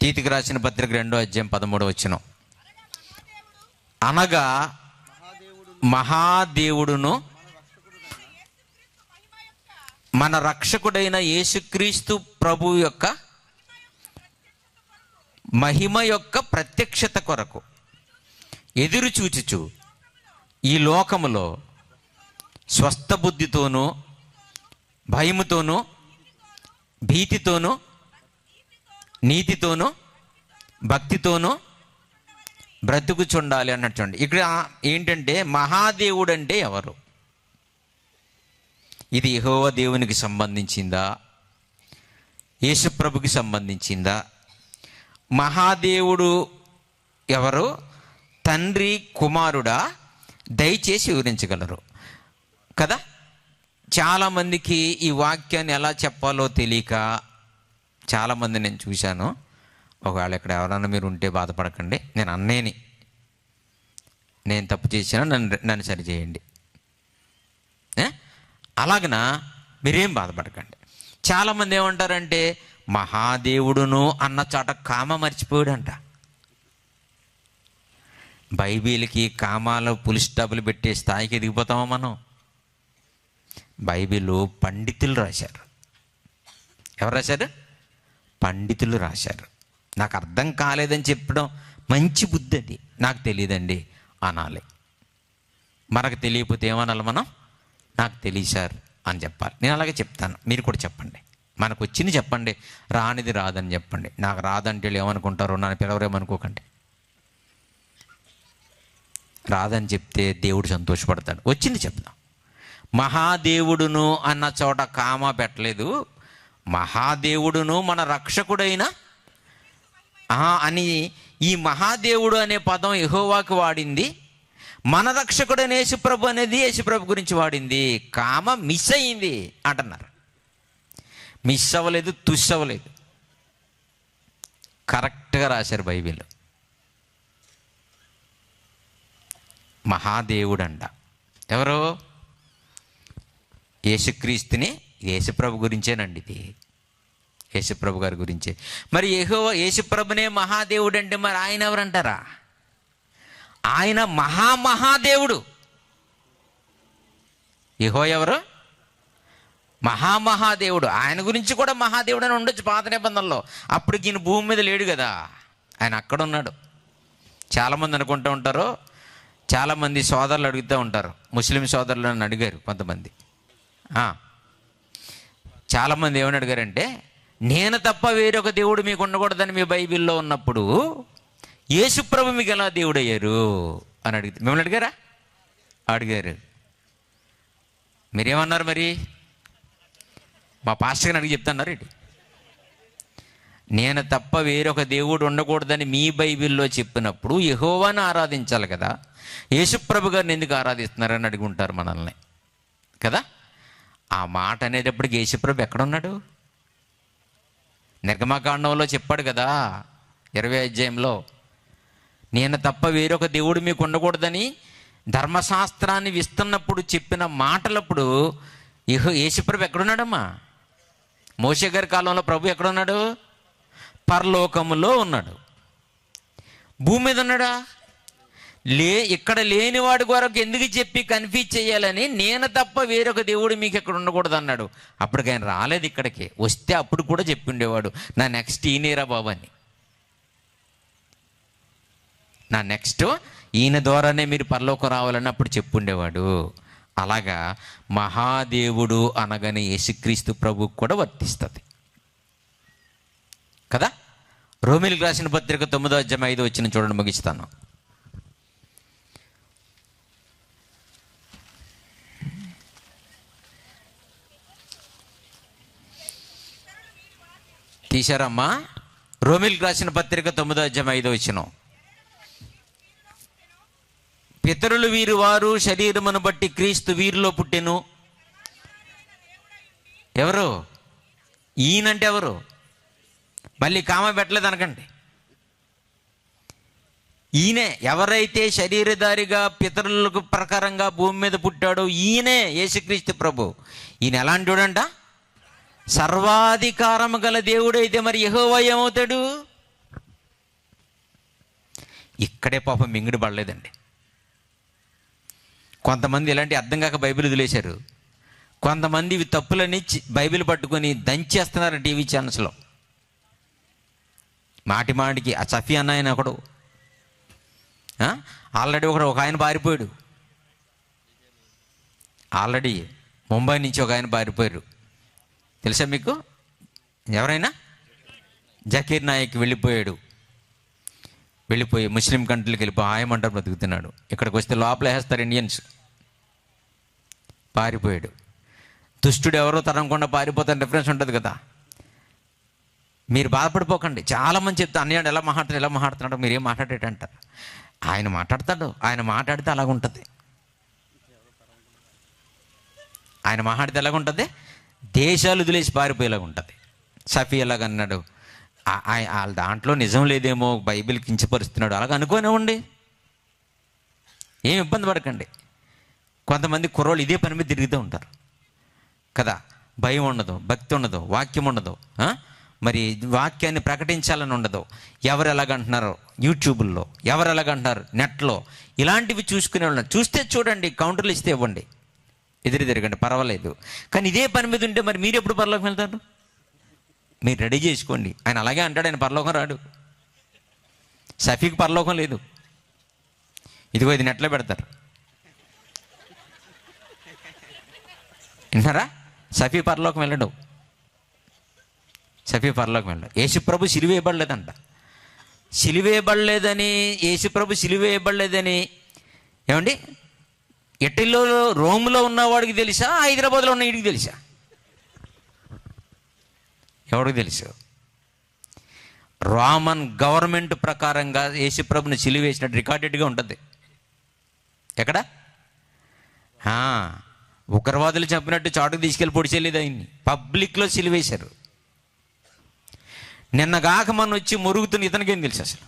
తీతికి రాసిన పత్రిక రెండో అధ్యాయం పదమూడు వచ్చిన. అనగా మహాదేవుడును మన రక్షకుడైన యేసుక్రీస్తు ప్రభు యొక్క మహిమ యొక్క ప్రత్యక్షత కొరకు ఎదురు చూచుచు ఈ లోకములో స్వస్థ బుద్ధితోనూ భయముతోనూ భీతితోనూ నీతితోనూ భక్తితోనూ బ్రతుకుచుండాలి అన్నట్టు ఇక్కడ ఏంటంటే మహాదేవుడు అంటే ఎవరు? ఇది యహోవ దేవునికి సంబంధించిందా? యేసుప్రభుకి సంబంధించిందా? మహాదేవుడు ఎవరు? తండ్రి కుమారుడా? దయచేసి వివరించగలరు. కదా? చాలామందికి ఈ వాక్యాన్ని ఎలా చెప్పాలో తెలియక చాలామంది నేను చూశాను. ఒకవేళ ఇక్కడ ఎవరైనా మీరు ఉంటే బాధపడకండి. నేను అన్నేని నేను తప్పు చేసినా నన్ను నన్ను సరిచేయండి అలాగన? మీరేం బాధపడకండి. చాలామంది ఏమంటారంటే మహాదేవుడును అన్న చోట కామ మర్చిపోయాడంట. బైబిల్కి కామాలు పులి డబ్బులు పెట్టే స్థాయికి ఎదిగిపోతామా మనం? బైబిల్ పండితులు రాశారు. ఎవరు రాశారు? పండితులు రాశారు. నాకు అర్థం కాలేదని చెప్పడం మంచి బుద్ధి అది నాకు తెలియదండి అనాలి. మనకు తెలియకపోతే ఏమనాలి మనం? నాకు తెలియసారు సార్ అని చెప్పాలి. నేను అలాగే చెప్తాను. మీరు కూడా చెప్పండి. మనకు వచ్చింది చెప్పండి. రానిది రాదని చెప్పండి. నాకు రాదంటే ఏమనుకుంటారు ఏమనుకుంటారో నన్ను పిలవరేమనుకోకండి రాదని చెప్తే దేవుడు సంతోషపడతాడు. వచ్చింది చెప్దాం. మహాదేవుడును అన్న చోట కామ పెట్టలేదు. మహాదేవుడును మన రక్షకుడైన అని ఈ మహాదేవుడు అనే పదం ఎహోవాకి వాడింది. మన రక్షకుడైన యేసుప్రభు అనేది యేసుప్రభు గురించి వాడింది. కామ మిస్ అయింది అంటున్నారు. మిస్ అవ్వలేదు తుస్ అవ్వలేదు. కరెక్ట్గా రాశారు బైబిల్. మహాదేవుడంట. ఎవరు? యేసుక్రీస్తుని యేసుప్రభు గురించేనండి ఇది. యేసుప్రభు గారి గురించే. మరి యహో యేసుప్రభునే మహాదేవుడు అంటే మరి ఆయన ఎవరంటారా? ఆయన మహామహాదేవుడు యహో ఎవరు? మహామహాదేవుడు ఆయన గురించి కూడా మహాదేవుడు అని ఉండొచ్చు పాత నిబంధనలో. అప్పుడు ఈయన భూమి మీద లేడు కదా. ఆయన అక్కడ ఉన్నాడు. చాలామంది అనుకుంటూ ఉంటారు. చాలామంది సోదరులు అడుగుతూ ఉంటారు. ముస్లిం సోదరులు అని అడిగారు కొంతమంది. చాలామంది ఏమని అడిగారంటే నేను తప్ప వేరొక దేవుడు మీకు ఉండకూడదని మీ బైబిల్లో ఉన్నప్పుడు యేసుప్రభు మీకు ఎలా దేవుడయ్యారు? అని అడిగితే మిమ్మల్ని అడిగారా? అడిగారు. మీరేమన్నారు మరి? మా పాస్టర్ గారిని అడిగి చెప్తున్నారు ఇటు నేను తప్ప వేరొక దేవుడు ఉండకూడదని మీ బైబిల్లో చెప్పినప్పుడు యెహోవాను ఆరాధించాలి కదా. యేసుప్రభు గారిని ఎందుకు ఆరాధిస్తున్నారని అడిగి ఉంటారు మనల్ని. కదా? ఆ మాట అనేటప్పటికి యేసుప్రభు ఎక్కడున్నాడు? నిర్గమకాండంలో చెప్పాడు కదా ఇరవై అధ్యాయంలో నేను తప్ప వేరొక దేవుడు మీకు ఉండకూడదని ధర్మశాస్త్రాన్ని విస్తున్నప్పుడు చెప్పిన మాటలప్పుడు ఇహో యేసుప్రభు ఎక్కడున్నాడమ్మా? మోసే గారి కాలంలో ప్రభు ఎక్కడున్నాడు? పరలోకములో ఉన్నాడు. భూమి మీద ఉన్నాడా? లే ఇక్కడ లేని వాడి కొరకు ఎందుకు చెప్పి కన్ఫ్యూజ్ చేయాలని నేను తప్ప వేరొక దేవుడు మీకు ఇక్కడ ఉండకూడదు అన్నాడు అప్పటికి ఆయన రాలేదు ఇక్కడికి. వస్తే అప్పుడు కూడా చెప్పిండేవాడు నా నెక్స్ట్ ఈయనేరా బాబు అని. నా నెక్స్ట్ ఈయన ద్వారానే మీరు పరలోకం రావాలని అప్పుడు చెప్పుండేవాడు అలాగా మహాదేవుడు అనగానే యేసుక్రీస్తు ప్రభుకు కూడా వర్తిస్తుంది. కదా? రోమిలు రాసిన పత్రిక తొమ్మిదో అధ్యాయం ఐదు వచ్చిన చూడండి ముగిస్తాను. తీశారమ్మా. రోమిల్ రాసిన పత్రిక తొమ్మిదో అధ్యాయం ఐదో వచ్చిన పితరులు వీరు వారు శరీరమును బట్టి క్రీస్తు వీరిలో పుట్టెను. ఎవరు? ఈయనంటే ఎవరు? మళ్ళీ కామ పెట్టలేదు అనకండి. ఈయనే ఎవరైతే శరీరధారిగా పితరులకు ప్రకారంగా భూమి మీద పుట్టాడో ఈయనే యేసుక్రీస్తు ప్రభు. ఈయన ఎలాంటి ఎలాంటివాడంట సర్వాధికారము గల దేవుడైతే మరి ఎహోవా ఏమవుతాడు? ఇక్కడే పాపం మింగిడి పడలేదండి. కొంతమంది ఇలాంటి అర్థం కాక బైబిల్ వదిలేశారు. కొంతమంది ఇవి తప్పులని బైబిల్ పట్టుకొని దంచేస్తున్నారు టీవీ ఛానల్స్లో. మాటి మాటికి ఆ సఫీ అన్న ఆయన ఒకడు. ఆల్రెడీ ఒకడు ఒక ఆయన పారిపోయాడు. ఆల్రెడీ ముంబై నుంచి ఒక ఆయన పారిపోయారు. తెలుసా మీకు? ఎవరైనా? జకీర్ నాయక్ వెళ్ళిపోయాడు. వెళ్ళిపోయి ముస్లిం కంట్రీకి వెళ్ళిపోయి ఆయమంటారు బ్రతుకుతున్నాడు. ఇక్కడికి వస్తే లోపల వేస్తారు ఇండియన్స్. పారిపోయాడు. దుష్టుడు ఎవరో తరంకుండా పారిపోతాను డిఫరెన్స్ ఉంటుంది కదా. మీరు బాధపడిపోకండి. చాలామంది చెప్తా అన్నయ్యాడు ఎలా మాట్లాడుతున్నాడు ఎలా మాట్లాడుతున్నాడు మీరు ఏం మాట్లాడేటంటారు ఆయన మాట్లాడతాడు. ఆయన మాట్లాడితే అలాగుంటుంది. ఆయన మాట్లాడితే ఎలాగుంటుంది? దేశాలు వదిలేసి పారిపోయేలాగా ఉంటుంది. సఫీ ఎలాగ అన్నాడు. వాళ్ళ దాంట్లో నిజం లేదేమో బైబిల్ కించపరుస్తున్నాడు. అలాగ అనుకోనివ్వండి ఏం ఇబ్బంది పడకండి. కొంతమంది కుర్రోళ్ళు ఇదే పని మీద తిరుగుతూ ఉంటారు. కదా భయం ఉండదు భక్తి ఉండదు వాక్యం ఉండదు మరి వాక్యాన్ని ప్రకటించాలని ఉండదు. ఎవరు ఎలాగంటున్నారో యూట్యూబ్లో ఎవరు ఎలాగంటున్నారు నెట్లో ఇలాంటివి చూసుకునే వాళ్ళు చూస్తే చూడండి కౌంటర్లు ఇస్తే ఇవ్వండి. ఎదురు తిరగండి పర్వాలేదు. కానీ ఇదే పని మీద ఉంటే మరి మీరు ఎప్పుడు పరలోకం వెళ్తారు? మీరు రెడీ చేసుకోండి. ఆయన అలాగే అంటాడు ఆయన పరలోకం రాడు. సఫీకి పరలోకం లేదు. ఇదిగో ఇది నెట్లో పెడతారు. విన్నారా? సఫీ పరలోకం వెళ్ళడు. సఫీ పరలోకం వెళ్ళడు. యేసుప్రభు సిలివేయబడలేదంట. సిలివేయబడలేదని యేసుప్రభు సిలివేయబడలేదని. ఏమండి? ఇటలీలో రోమ్లో ఉన్నవాడికి తెలుసా? హైదరాబాద్లో ఉన్న వీడికి తెలుసా? ఎవరికి తెలుసు? రామన్ గవర్నమెంట్ ప్రకారంగా యేసుప్రభుని సిలివేసినట్టు రికార్డెడ్గా ఉంటుంది. ఎక్కడ? ఉగ్రవాదులు చెప్పినట్టు చాటుకు తీసుకెళ్ళి పొడిచేయలేదు ఆయన్ని. పబ్లిక్లో సిలివేశారు నిన్నగాక మన వచ్చి మురుగుతున్న ఇతనికేం తెలుసు అసలు?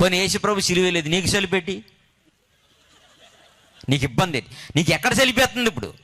పోనీ యేసుప్రభు సిలివేయలేదు నీకు సెలిపెట్టి నీకు ఇబ్బంది నీకు ఎక్కడ సెలిపేస్తుంది ఇప్పుడు?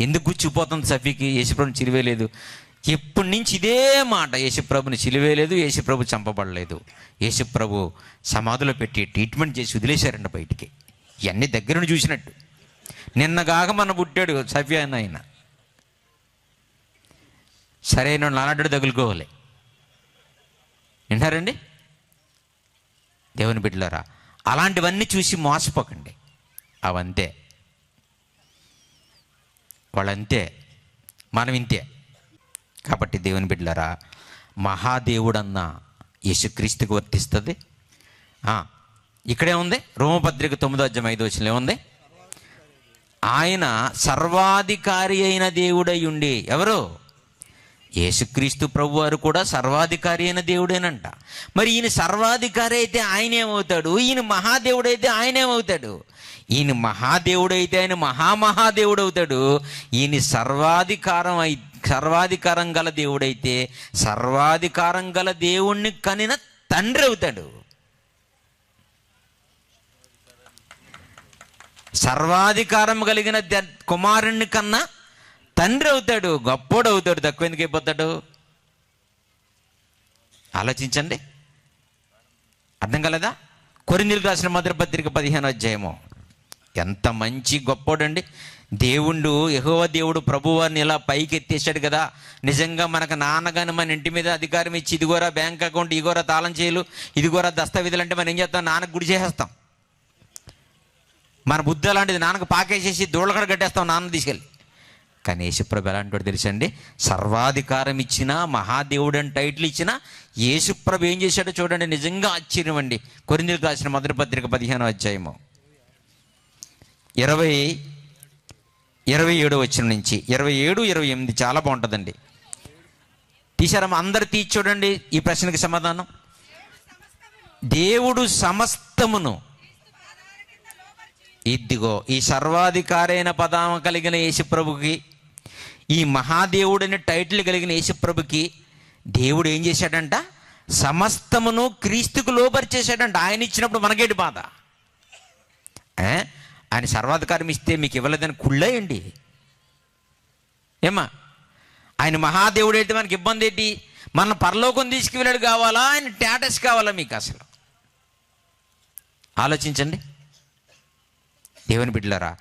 ఎందుకు గుచ్చిపోతుంది సఫీకి యేసుప్రభుని చిలివేయలేదు ఎప్పటి నుంచి ఇదే మాట? యేసుప్రభుని చిలివేయలేదు యేసుప్రభు చంపబడలేదు. యేసుప్రభు సమాధిలో పెట్టి ట్రీట్మెంట్ చేసి వదిలేశారండి బయటికి. ఇవన్నీ దగ్గరను చూసినట్టు. నిన్నగాక మన పుట్టాడు సఫీ అని ఆయన. సరైన నానాడు తగులుకోవాలి. వింటారండి? దేవుని బిడ్డలారా అలాంటివన్నీ చూసి మోసపోకండి. అవంతే. వాళ్ళంతే. మనం ఇంతే కాబట్టి దేవుని బిడ్డలారా మహాదేవుడన్న యేసుక్రీస్తుకు వర్తిస్తుంది. ఇక్కడే ఉంది. రోమపత్రిక తొమ్మిదో అధ్యయం ఐదో వచ్చిన ఏముంది ఆయన సర్వాధికారి అయిన దేవుడై ఉండి ఎవరు? యేసుక్రీస్తు ప్రభు వారు కూడా సర్వాధికారి అయిన దేవుడేనంట. మరి ఈయన సర్వాధికారి అయితే ఆయన ఏమవుతాడు ఈయన మహాదేవుడైతే ఆయన ఏమవుతాడు ఈయన మహాదేవుడైతే ఆయన మహామహాదేవుడు అవుతాడు ఈయన సర్వాధికారం అయి సర్వాధికారం గల దేవుడైతే సర్వాధికారం గల దేవుణ్ణి కనిన తండ్రి అవుతాడు. సర్వాధికారం కలిగిన కుమారుణ్ణి కన్నా తండ్రి అవుతాడు గొప్పోడు అవుతాడు తక్కువ ఎందుకు అయిపోతాడు? ఆలోచించండి. అర్థం కలదా? కొరిందులకు రాసిన మొదటి పత్రిక పదిహేను అధ్యాయము. ఎంత మంచి గొప్పోడండి. దేవుడు యహోవ దేవుడు ప్రభువారిని ఇలా పైకి ఎత్తేసాడు కదా. నిజంగా మనకు నాన్నగాని మన ఇంటి మీద అధికారం ఇచ్చి ఇదిగోరా బ్యాంక్ అకౌంట్ ఇదిగోరా తాళం చేయలు ఇదిగోరా దస్తావేజులు అంటే మనం ఏం చేస్తాం? నాన్నకు గుడి చేసేస్తాం. మన బుద్ధి అలాంటిది. నాన్నకు పాకేసేసి దూళ్ళకడ కట్టేస్తాం నాన్న తీసుకెళ్ళి. కానీ యేసుప్రభు ఎలాంటి వాడు తెలుసండి? సర్వాధికారం ఇచ్చిన మహాదేవుడు అని టైటిల్ ఇచ్చిన యేసుప్రభు ఏం చేశాడో చూడండి నిజంగా ఆశ్చర్యం అండి. కొరిందులకు రాసిన మొదటి పత్రిక పదిహేనో అధ్యాయము. ఇరవై ఇరవై ఏడు వచ్చిన నుంచి. ఇరవై ఏడు ఇరవై ఎనిమిది చాలా బాగుంటుందండి. తీశారమ్మ అందరు తీసి చూడండి ఈ ప్రశ్నకి సమాధానం. దేవుడు సమస్తమును ఇదిగో ఈ సర్వాధికారైన పదామ కలిగిన యేసుప్రభుకి ఈ మహాదేవుడని టైటిల్ కలిగిన యేసుప్రభుకి దేవుడు ఏం చేశాడంట? సమస్తమును క్రీస్తుకు లోపరిచేశాడంట ఆయన ఇచ్చినప్పుడు మనకేటి బాధ? ఆయన సర్వాధికారం ఇస్తే మీకు ఇవ్వలేదని కుళ్ళేయండి ఏమ్మా? ఆయన మహాదేవుడు అయితే మనకి ఇబ్బంది ఏంటి? మన పరలోకం తీసుకువెళ్ళాడు కావాలా? ఆయన టాటస్ కావాలా మీకు అసలు? ఆలోచించండి. దేవుని బిడ్డలారా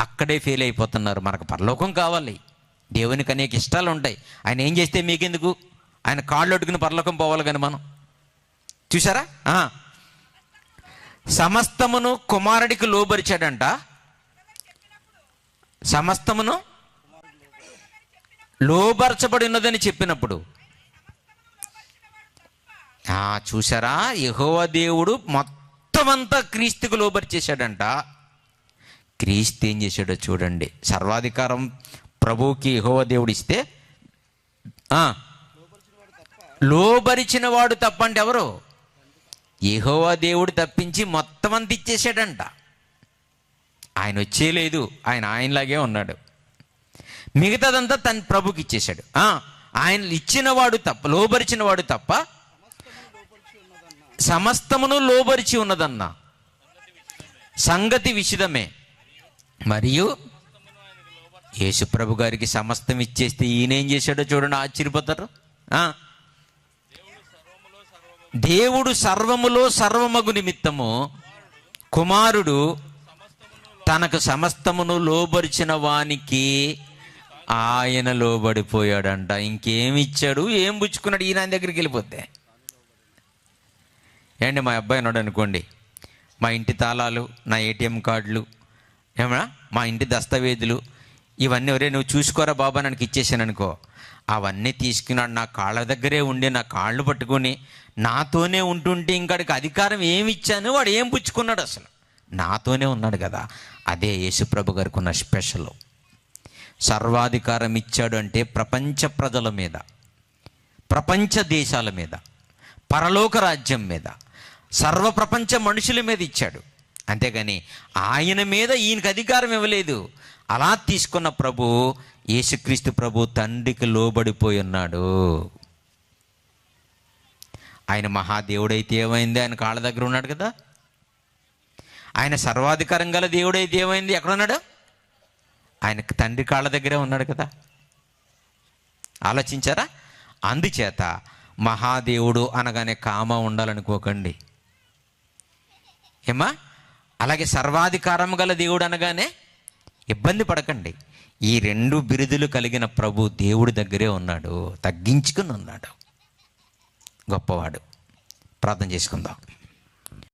అక్కడే ఫెయిల్ అయిపోతున్నారు. మనకు పరలోకం కావాలి. దేవునికి అనేక ఇష్టాలు ఉంటాయి. ఆయన ఏం చేస్తే మీకెందుకు? ఆయన కాళ్ళు అడుగుని పరలోకం పోవాలి కానీ మనం. చూసారా ఆ. సమస్తమును కుమారుడికి లోబరిచాడంట. సమస్తమును లోబరచబడి ఉన్నదని చెప్పినప్పుడు. ఆ, చూసారా యహోవ దేవుడు మొత్తం అంతా క్రీస్తుకు లోబరిచేశాడంట. క్రీస్తు ఏం చేశాడో చూడండి. సర్వాధికారం ప్రభువుకి యహోవ దేవుడు ఇస్తే లోబరిచిన వాడు తప్ప అంటే ఎవరు? యెహోవా దేవుడు తప్పించి మొత్తం అంత ఇచ్చేసాడంట ఆయన వచ్చేయలేదు ఆయన ఆయనలాగే ఉన్నాడు. మిగతాదంతా తన ప్రభుకి ఇచ్చేశాడు. ఆయన ఇచ్చిన వాడు తప్ప లోబరిచిన వాడు తప్ప సమస్తమును లోబరిచి ఉన్నదన్న. సంగతి విషిదమే. మరియు యేసుప్రభు గారికి సమస్తం ఇచ్చేస్తే ఈయనేం చేశాడో చూడండి ఆశ్చర్యపోతారు. దేవుడు సర్వములో సర్వమగు నిమిత్తము. కుమారుడు తనకు సమస్తమును లోబరిచిన వానికి ఆయన లోబడిపోయాడంట. ఇంకేమి ఇచ్చాడు ఏం పుచ్చుకున్నాడు? ఈయన దగ్గరికి వెళ్ళిపోతే. ఏండి మా అబ్బాయి ఉన్నాడు అనుకోండి. మా ఇంటి తాళాలు నా ఏటీఎం కార్డులు ఏమన్నా? మా ఇంటి దస్తావేజులు ఇవన్నీ ఒరే నువ్వు చూసుకోరా బాబా నాకు ఇచ్చేసాను అనుకో. అవన్నీ తీసుకున్నాడు నా కాళ్ళ దగ్గరే ఉండి నా కాళ్ళు పట్టుకొని నాతోనే ఉంటుంటే ఇంకాడికి అధికారం ఏమి ఇచ్చాను? వాడు ఏం పుచ్చుకున్నాడు అసలు? నాతోనే ఉన్నాడు కదా. అదే యేసుప్రభు గారికి ఉన్న స్పెషల్. సర్వాధికారం ఇచ్చాడు అంటే ప్రపంచ ప్రజల మీద ప్రపంచ దేశాల మీద పరలోక రాజ్యం మీద సర్వ ప్రపంచ మనుషుల మీద ఇచ్చాడు. అంతేగాని ఆయన మీద ఈయనకు అధికారం ఇవ్వలేదు. అలా తీసుకున్న ప్రభు యేసుక్రీస్తు ప్రభు తండ్రికి లోబడిపోయి ఉన్నాడు. ఆయన మహాదేవుడైతే ఏమైంది? ఆయన కాళ్ళ దగ్గర ఉన్నాడు కదా. ఆయన సర్వాధికారం గల దేవుడైతే ఏమైంది? ఎక్కడున్నాడు ఆయన తండ్రి కాళ్ళ దగ్గరే ఉన్నాడు కదా. ఆలోచించారా? అందుచేత మహాదేవుడు అనగానే కామ ఉండాలనుకోకండి. ఏమా అలాగే సర్వాధికారం గల దేవుడు అనగానే ఇబ్బంది పడకండి. ఈ రెండు బిరుదులు కలిగిన ప్రభు దేవుడి దగ్గరే ఉన్నాడు. తగ్గించుకుని ఉన్నాడు. గొప్పవాడు. ప్రార్థన చేసుకుందాం.